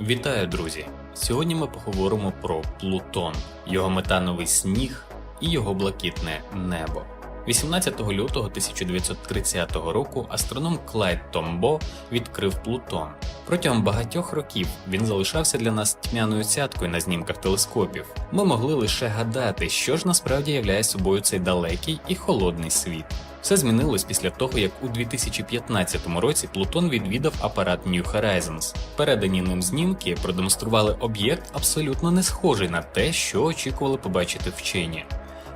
Вітаю, друзі! Сьогодні ми поговоримо про Плутон, його метановий сніг і його блакитне небо. 18 лютого 1930 року астроном Клайд Томбо відкрив Плутон. Протягом багатьох років він залишався для нас тьмяною цяткою на знімках телескопів. Ми могли лише гадати, що ж насправді являє собою цей далекий і холодний світ. Все змінилось після того, як у 2015 році Плутон відвідав апарат New Horizons. Передані ним знімки продемонстрували об'єкт абсолютно не схожий на те, що очікували побачити вчені.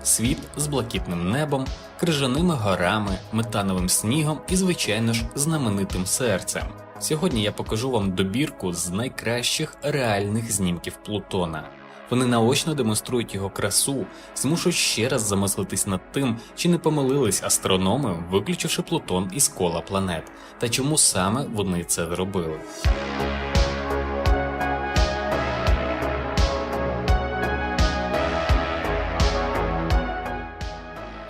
Світ з блакитним небом, крижаними горами, метановим снігом і, звичайно ж, знаменитим серцем. Сьогодні я покажу вам добірку з найкращих реальних знімків Плутона. Вони наочно демонструють його красу, змушують ще раз замислитись над тим, чи не помилились астрономи, виключивши Плутон із кола планет, та чому саме вони це зробили.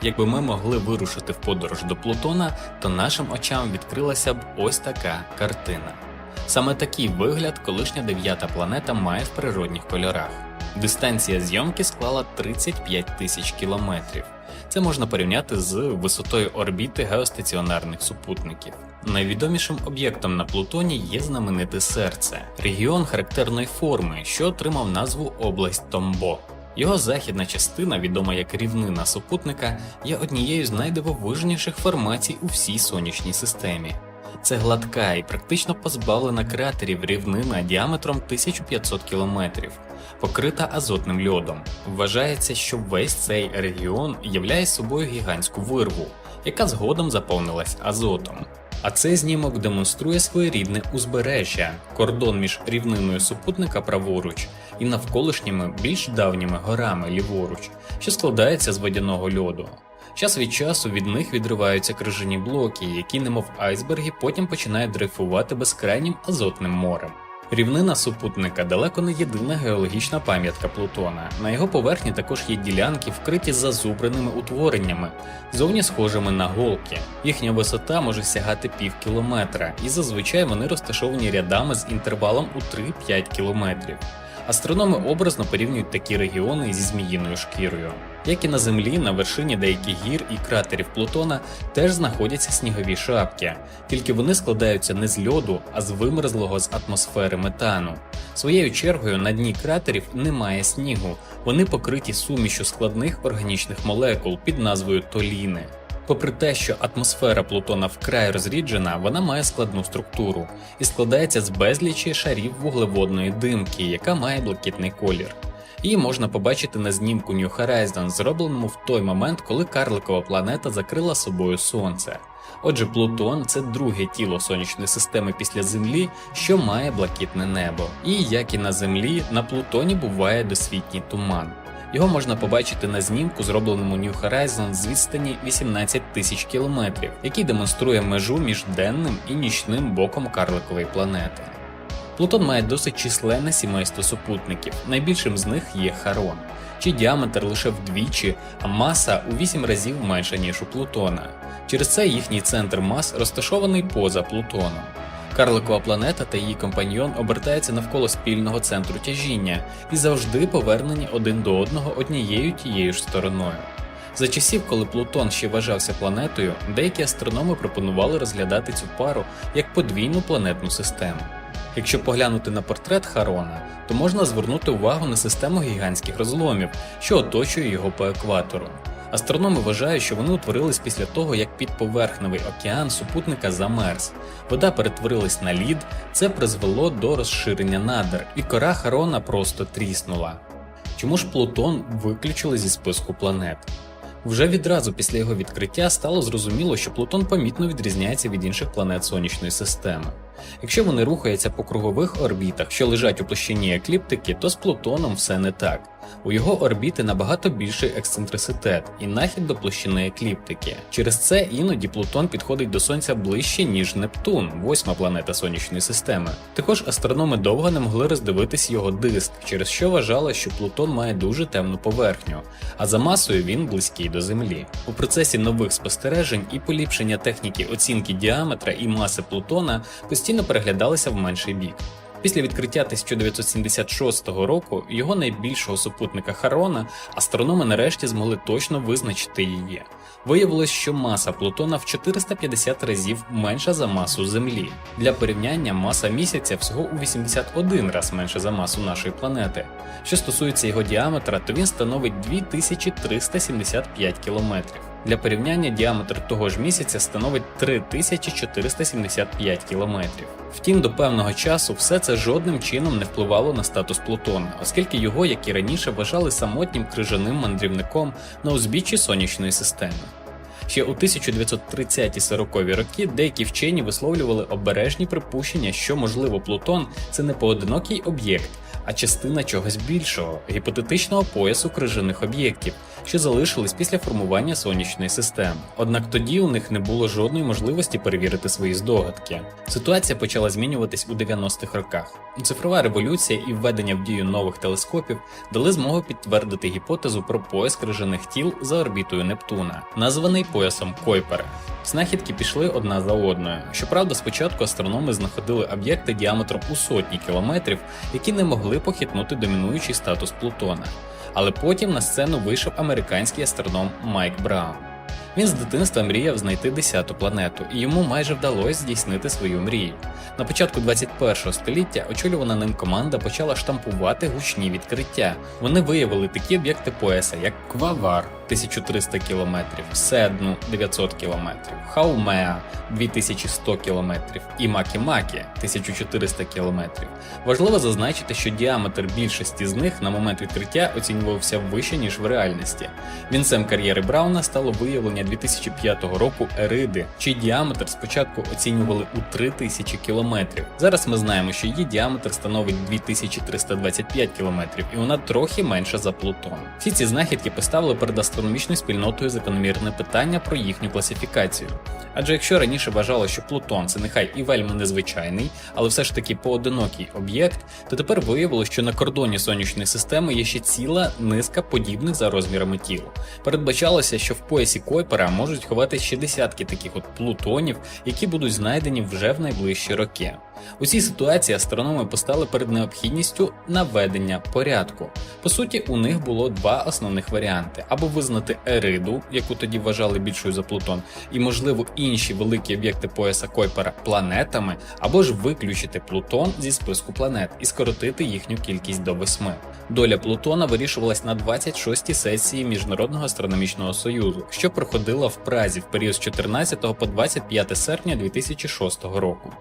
Якби ми могли вирушити в подорож до Плутона, то нашим очам відкрилася б ось така картина. Саме такий вигляд колишня дев'ята планета має в природних кольорах. Дистанція зйомки склала 35 тисяч кілометрів. Це можна порівняти з висотою орбіти геостаціонарних супутників. Найвідомішим об'єктом на Плутоні є знамените серце, регіон характерної форми, що отримав назву область Томбо. Його західна частина, відома як рівнина супутника, є однією з найдивовижніших формацій у всій сонячній системі. Це гладка і практично позбавлена кратерів рівнина діаметром 1500 кілометрів, покрита азотним льодом. Вважається, що весь цей регіон являє собою гігантську вирву, яка згодом заповнилась азотом. А цей знімок демонструє своєрідне узбережжя, кордон між рівниною супутника праворуч і навколишніми більш давніми горами ліворуч, що складається з водяного льоду. Час від часу від них відриваються крижані блоки, які, немов айсберги, потім починають дрейфувати безкрайнім азотним морем. Рівнина супутника далеко не єдина геологічна пам'ятка Плутона. На його поверхні також є ділянки, вкриті зазубреними утвореннями, зовні схожими на голки. Їхня висота може сягати пів кілометра, і зазвичай вони розташовані рядами з інтервалом у 3-5 кілометрів. Астрономи образно порівнюють такі регіони зі зміїною шкірою. Як і на Землі, на вершині деяких гір і кратерів Плутона теж знаходяться снігові шапки, тільки вони складаються не з льоду, а з вимерзлого з атмосфери метану. Своєю чергою на дні кратерів немає снігу, вони покриті сумішю складних органічних молекул під назвою толіни. Попри те, що атмосфера Плутона вкрай розріджена, вона має складну структуру і складається з безлічі шарів вуглеводної димки, яка має блакитний колір. Її можна побачити на знімку New Horizons, зробленому в той момент, коли карликова планета закрила собою Сонце. Отже, Плутон це друге тіло сонячної системи після Землі, що має блакитне небо. І як і на Землі, на Плутоні буває досвітній туман. Його можна побачити на знімку, зробленому New Horizons з відстані 18 тисяч кілометрів, який демонструє межу між денним і нічним боком карликової планети. Плутон має досить численне сімейство супутників. Найбільшим з них є Харон, чий діаметр лише вдвічі, а маса у 8 разів менша ніж у Плутона. Через це їхній центр мас розташований поза Плутоном. Карликова планета та її компаньйон обертаються навколо спільного центру тяжіння і завжди повернені один до одного однією тією ж стороною. За часів, коли Плутон ще вважався планетою, деякі астрономи пропонували розглядати цю пару як подвійну планетну систему. Якщо поглянути на портрет Харона, то можна звернути увагу на систему гігантських розломів, що оточує його по екватору. Астрономи вважають, що вони утворились після того, як підповерхневий океан супутника замерз. Вода перетворилась на лід, це призвело до розширення надр, і кора Харона просто тріснула. Чому ж Плутон виключили зі списку планет? Вже відразу після його відкриття стало зрозуміло, що Плутон помітно відрізняється від інших планет сонячної системи. Якщо вони рухаються по кругових орбітах, що лежать у площині екліптики, то з Плутоном все не так. У його орбіти набагато більший ексцентриситет і нахід до площини екліптики. Через це іноді Плутон підходить до Сонця ближче, ніж Нептун, восьма планета сонячної системи. Також астрономи довго не могли роздивитись його диск, через що вважали, що Плутон має дуже темну поверхню, а за масою він близький до Землі. У процесі нових спостережень і поліпшення техніки оцінки діаметра і маси Плутона постійно переглядалися в менший бік. Після відкриття 1976 року його найбільшого супутника Харона астрономи нарешті змогли точно визначити її. Виявилось, що маса Плутона в 450 разів менша за масу Землі. Для порівняння маса місяця всього у 81 раз менша за масу нашої планети. Що стосується його діаметра, то він становить 2375 кілометрів. Для порівняння діаметр того ж місяця становить 3475 кілометрів. Втім, до певного часу все це жодним чином не впливало на статус Плутона, оскільки його, як і раніше, вважали самотнім крижаним мандрівником на узбіччі сонячної системи. Ще у 1930-40 роки деякі вчені висловлювали обережні припущення, що можливо Плутон це не поодинокий об'єкт, а частина чогось більшого, гіпотетичного поясу крижаних об'єктів, що залишились після формування сонячної системи. Однак тоді у них не було жодної можливості перевірити свої здогадки. Ситуація почала змінюватись у 90-х роках. Цифрова революція і введення в дію нових телескопів дали змогу підтвердити гіпотезу про пояс крижаних тіл за орбітою Нептуна, названий поясом Койпера. Знахідки пішли одна за одною. Щоправда, спочатку астрономи знаходили об'єкти діаметром у сотні кілометрів, які не могли похитнути домінуючий статус Плутона. Але потім на сцену вийшов американський астроном Майк Браун. Він з дитинства мріяв знайти десяту планету, і йому майже вдалося здійснити свою мрію. На початку 21 століття очолювана ним команда почала штампувати гучні відкриття. Вони виявили такі об'єкти пояса, як Квавар 1300 км, Седну 900 км, Хаумеа 2100 км і Макі-Макі 1400 км. Важливо зазначити, що діаметр більшості з них на момент відкриття оцінювався вище, ніж в реальності. Вінцем кар'єри Брауна стало виявлення 2005 року Ериди, чий діаметр спочатку оцінювали у 3000 км. Зараз ми знаємо, що її діаметр становить 2325 км, і вона трохи менша за Плутон. Всі ці знахідки поставили перед астрономічною спільнотою закономірне питання про їхню класифікацію. Адже якщо раніше вважало, що Плутон це нехай і вельми незвичайний, але все ж таки поодинокий об'єкт, то тепер виявилось, що на кордоні сонячної системи є ще ціла низка подібних за розмірами тіл. Передбачалося, що в поясі Койпера можуть ховати ще десятки таких от плутонів, які будуть знайдені вже в найближчі роки. У цій ситуації астрономи постали перед необхідністю наведення порядку. По суті, у них було два основних варіанти: або визнати Ериду, яку тоді вважали більшою за Плутон, і, можливо, інші великі об'єкти пояса Койпера планетами, або ж виключити Плутон зі списку планет і скоротити їхню кількість до восьми. Доля Плутона вирішувалась на 26-й сесії Міжнародного астрономічного союзу, що проходила в Празі в період з 14 по 25 серпня 2006 року.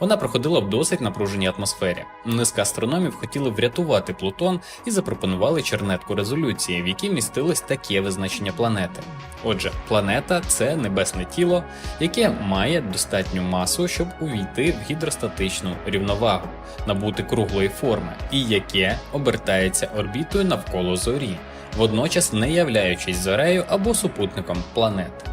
Вона проходила в досить напруженій атмосфері. Низка астрономів хотіли врятувати Плутон і запропонували чернетку резолюції, в якій містилось таке визначення планети. Отже, планета це небесне тіло, яке має достатню масу, щоб увійти в гідростатичну рівновагу, набути круглої форми, і яке обертається орбітою навколо зорі, водночас не являючись зорею або супутником планети.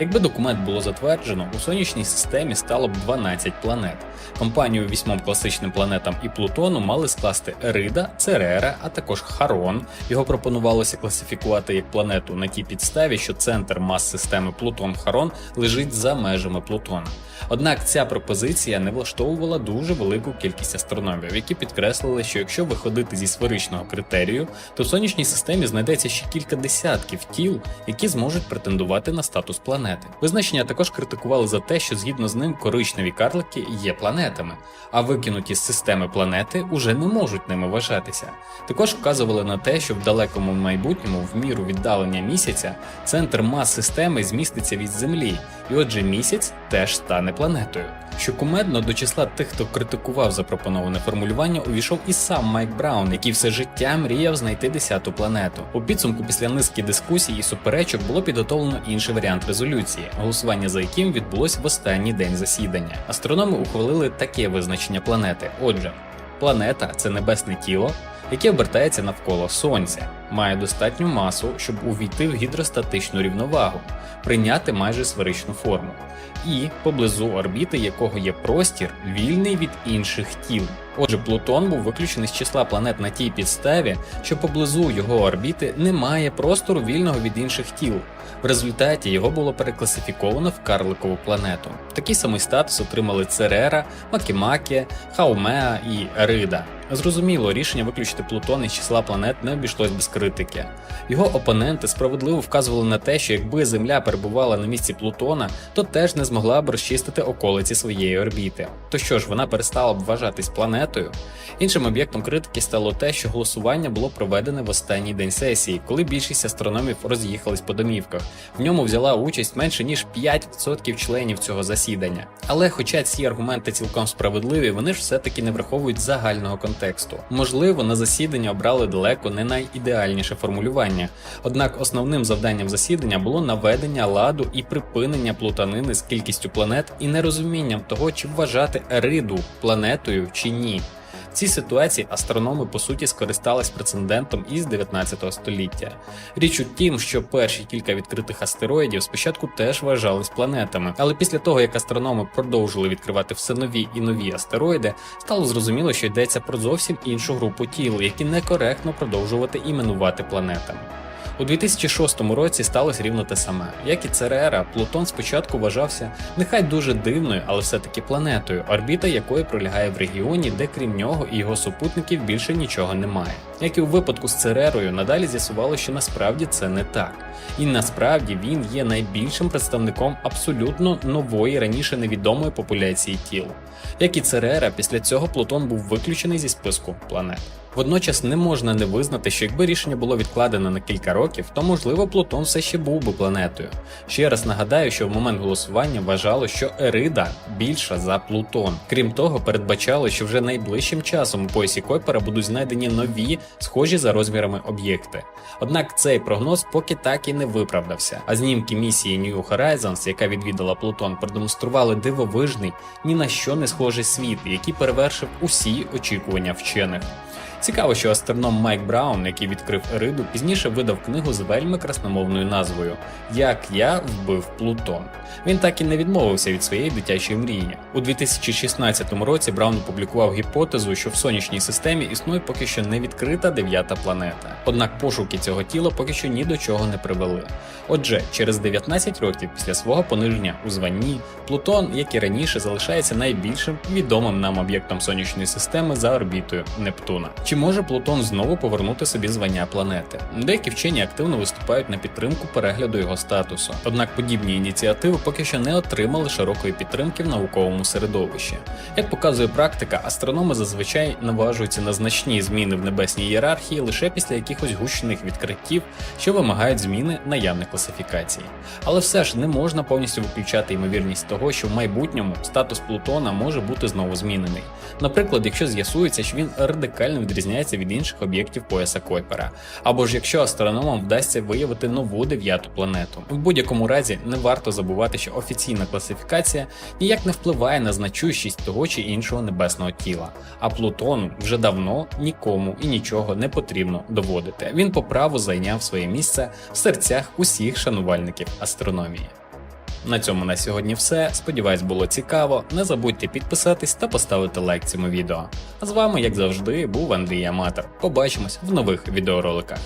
Якби документ було затверджено, у сонячній системі стало б 12 планет. Компанію вісьмом класичним планетам і Плутону мали скласти Ерида, Церера, а також Харон. Його пропонувалося класифікувати як планету на тій підставі, що центр мас системи Плутон-Харон лежить за межами Плутона. Однак ця пропозиція не влаштовувала дуже велику кількість астрономів, які підкреслили, що якщо виходити зі сферичного критерію, то в сонячній системі знайдеться ще кілька десятків тіл, які зможуть претендувати на статус планети. Визначення також критикували за те, що згідно з ним коричневі карлики є планетами, а викинуті з системи планети уже не можуть ними вважатися. Також вказували на те, що в далекому майбутньому, в міру віддалення місяця, центр мас системи зміститься від Землі, і отже, місяць теж стане планетою. Що кумедно до числа тих, хто критикував запропоноване формулювання, увійшов і сам Майк Браун, який все життя мріяв знайти десяту планету. У підсумку після низки дискусій і суперечок було підготовлено інший варіант резолюції, голосування за яким відбулось в останній день засідання. Астрономи ухвалили таке визначення планети. Отже, планета це небесне тіло, який обертається навколо Сонця, має достатню масу, щоб увійти в гідростатичну рівновагу, прийняти майже сферичну форму, і поблизу орбіти якого є простір, вільний від інших тіл. Отже, Плутон був виключений з числа планет на тій підставі, що поблизу його орбіти немає простору вільного від інших тіл. В результаті його було перекласифіковано в карликову планету. Такий самий статус отримали Церера, Макімакі, Хаумеа і Ерида. Зрозуміло, рішення виключити Плутон із числа планет не обійшлось без критики. Його опоненти справедливо вказували на те, що якби Земля перебувала на місці Плутона, то теж не змогла б розчистити околиці своєї орбіти. То що ж, вона перестала б вважатись планетою? Іншим об'єктом критики стало те, що голосування було проведене в останній день сесії, коли більшість астрономів роз'їхались по домівках. В ньому взяла участь менше ніж 5% членів цього засідання. Але, хоча ці аргументи цілком справедливі, вони ж все-таки не враховують загального контексту. Можливо, на засідання обрали далеко не найідеальніше формулювання. Однак основним завданням засідання було наведення ладу і припинення плутанини з кількістю планет і нерозумінням того, чи вважати Ериду планетою чи ні. Цій ситуації астрономи по суті скористались прецедентом із 19 століття. Річ у тім, що перші кілька відкритих астероїдів спочатку теж вважались планетами, але після того як астрономи продовжили відкривати все нові і нові астероїди, стало зрозуміло, що йдеться про зовсім іншу групу тіл, які некоректно продовжувати іменувати планетами. У 2006 році сталося рівно те саме. Як і Церера, Плутон спочатку вважався нехай дуже дивною, але все-таки планетою, орбіта якої пролягає в регіоні, де крім нього і його супутників більше нічого немає. Як і у випадку з Церерою, надалі з'ясувало, що насправді це не так. І насправді він є найбільшим представником абсолютно нової раніше невідомої популяції тіл. Як і Церера, після цього Плутон був виключений зі списку планет. Водночас не можна не визнати, що якби рішення було відкладено на кілька років, то можливо Плутон все ще був би планетою. Ще раз нагадаю, що в момент голосування вважало, що Ерида більша за Плутон. Крім того, передбачало, що вже найближчим часом у поясі Койпера будуть знайдені нові, схожі за розмірами об'єкти. Однак цей прогноз поки так і не виправдався. А знімки місії New Horizons, яка відвідала Плутон, продемонстрували дивовижний, ні на що не схожий світ, який перевершив усі очікування вчених. Цікаво, що астроном Майк Браун, який відкрив Ериду, пізніше видав книгу з вельми красномовною назвою Як я вбив Плутон. Він так і не відмовився від своєї дитячої мрії. У 2016 році Браун опублікував гіпотезу, що в сонячній системі існує поки що не відкрита дев'ята планета. Однак пошуки цього тіла поки що ні до чого не привели. Отже, через 19 років після свого пониження у званні, Плутон, як і раніше, залишається найбільшим відомим нам об'єктом сонячної системи за орбітою Нептуна. Чи може Плутон знову повернути собі звання планети? Деякі вчені активно виступають на підтримку перегляду його статусу. Однак подібні ініціативи поки що не отримали широкої підтримки в науковому середовищі. Як показує практика, астрономи зазвичай наважуються на значні зміни в небесній ієрархії лише після якихось гучних відкриттів, що вимагають зміни наявних класифікацій. Але все ж не можна повністю виключати ймовірність того, що в майбутньому статус Плутона може бути знову змінений. Наприклад, якщо з'ясується, що він радикально відрізняється від інших об'єктів пояса Койпера, або ж якщо астрономам вдасться виявити нову дев'яту планету. В будь-якому разі не варто забувати, що офіційна класифікація ніяк не впливає на значущість того чи іншого небесного тіла, а Плутону вже давно нікому і нічого не потрібно доводити. Він по праву зайняв своє місце в серцях усіх шанувальників астрономії. На цьому на сьогодні все. Сподіваюсь, було цікаво. Не забудьте підписатись та поставити лайк цьому відео. А з вами, як завжди, був Андрій Аматор. Побачимось в нових відеороликах.